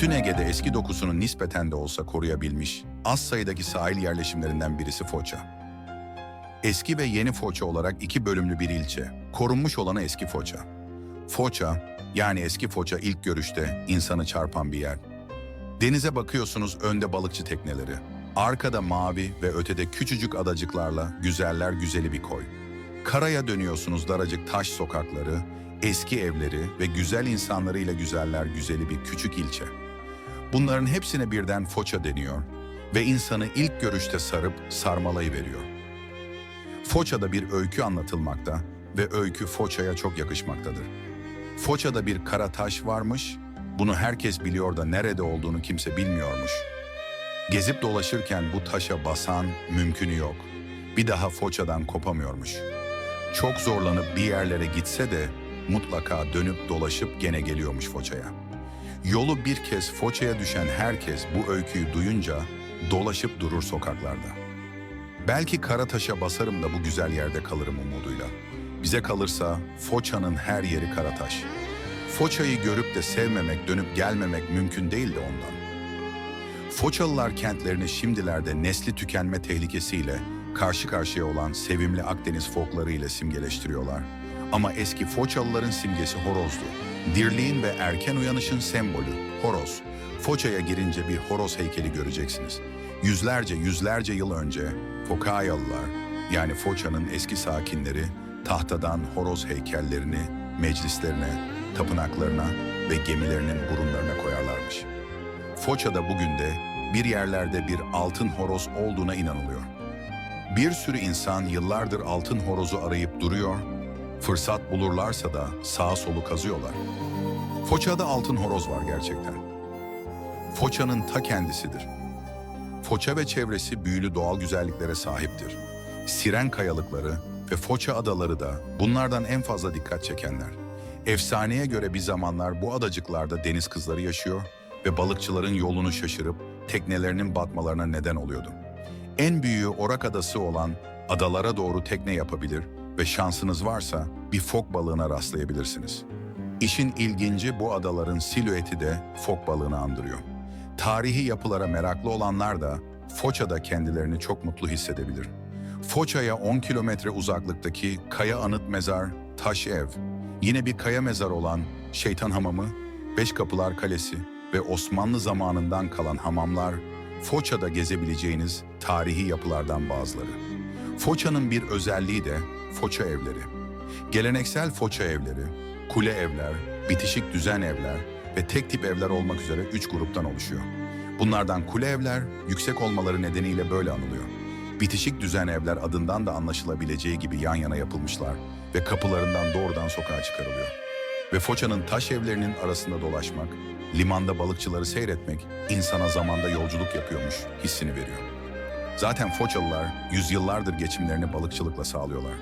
bütün Ege'de eski dokusunu nispeten de olsa koruyabilmiş az sayıdaki sahil yerleşimlerinden birisi Foça. Eski ve yeni Foça olarak iki bölümlü bir ilçe. Korunmuş olanı eski Foça. Foça, yani eski Foça ilk görüşte insanı çarpan bir yer. Denize bakıyorsunuz önde balıkçı tekneleri. Arkada mavi ve ötede küçücük adacıklarla güzeller güzeli bir koy. Karaya dönüyorsunuz daracık taş sokakları, eski evleri ve güzel insanlarıyla güzeller güzeli bir küçük ilçe. Bunların hepsine birden Foça deniyor ve insanı ilk görüşte sarıp sarmalayıveriyor. Foça'da bir öykü anlatılmakta ve öykü Foça'ya çok yakışmaktadır. Foça'da bir kara taş varmış, bunu herkes biliyor da nerede olduğunu kimse bilmiyormuş. Gezip dolaşırken bu taşa basan mümkünü yok. Bir daha Foça'dan kopamıyormuş. Çok zorlanıp bir yerlere gitse de mutlaka dönüp dolaşıp gene geliyormuş Foça'ya. Yolu bir kez Foça'ya düşen herkes bu öyküyü duyunca dolaşıp durur sokaklarda. Belki Karataş'a basarım da bu güzel yerde kalırım umuduyla. Bize kalırsa Foça'nın her yeri Karataş. Foça'yı görüp de sevmemek, dönüp gelmemek mümkün değil de ondan. Foçalılar kentlerini şimdilerde nesli tükenme tehlikesiyle karşı karşıya olan sevimli Akdeniz folkları ile simgeleştiriyorlar. Ama eski Foçalıların simgesi horozdu. Dirliğin ve erken uyanışın sembolü horoz. Foça'ya girince bir horoz heykeli göreceksiniz. Yüzlerce yüzlerce yıl önce Fokayalılar yani Foça'nın eski sakinleri tahtadan horoz heykellerini meclislerine, tapınaklarına ve gemilerinin burunlarına koyarlarmış. Foça'da bugün de bir yerlerde bir altın horoz olduğuna inanılıyor. Bir sürü insan yıllardır altın horozu arayıp duruyor, fırsat bulurlarsa da sağa solu kazıyorlar. Foça'da altın horoz var gerçekten. Foça'nın ta kendisidir. Foça ve çevresi büyülü doğal güzelliklere sahiptir. Siren kayalıkları ve Foça adaları da bunlardan en fazla dikkat çekenler. Efsaneye göre bir zamanlar bu adacıklarda deniz kızları yaşıyor ve balıkçıların yolunu şaşırıp teknelerinin batmalarına neden oluyordu. En büyüğü Orak Adası olan adalara doğru tekne yapabilir ve şansınız varsa bir fok balığına rastlayabilirsiniz. İşin ilginci bu adaların silüeti de fok balığını andırıyor. Tarihi yapılara meraklı olanlar da Foça'da kendilerini çok mutlu hissedebilir. Foça'ya 10 kilometre uzaklıktaki Kaya Anıt Mezar Taş Ev, yine bir kaya mezar olan Şeytan Hamamı, Beş Kapılar Kalesi ve Osmanlı zamanından kalan hamamlar Foça'da gezebileceğiniz tarihi yapılardan bazıları. Foça'nın bir özelliği de Foça evleri. Geleneksel Foça evleri, kule evler, bitişik düzen evler ve tek tip evler olmak üzere üç gruptan oluşuyor. Bunlardan kule evler yüksek olmaları nedeniyle böyle anılıyor. Bitişik düzen evler adından da anlaşılabileceği gibi yan yana yapılmışlar ve kapılarından doğrudan sokağa çıkarılıyor. Ve Foça'nın taş evlerinin arasında dolaşmak, limanda balıkçıları seyretmek insana zamanda yolculuk yapıyormuş hissini veriyor. Zaten Foçalılar yüzyıllardır geçimlerini balıkçılıkla sağlıyorlar.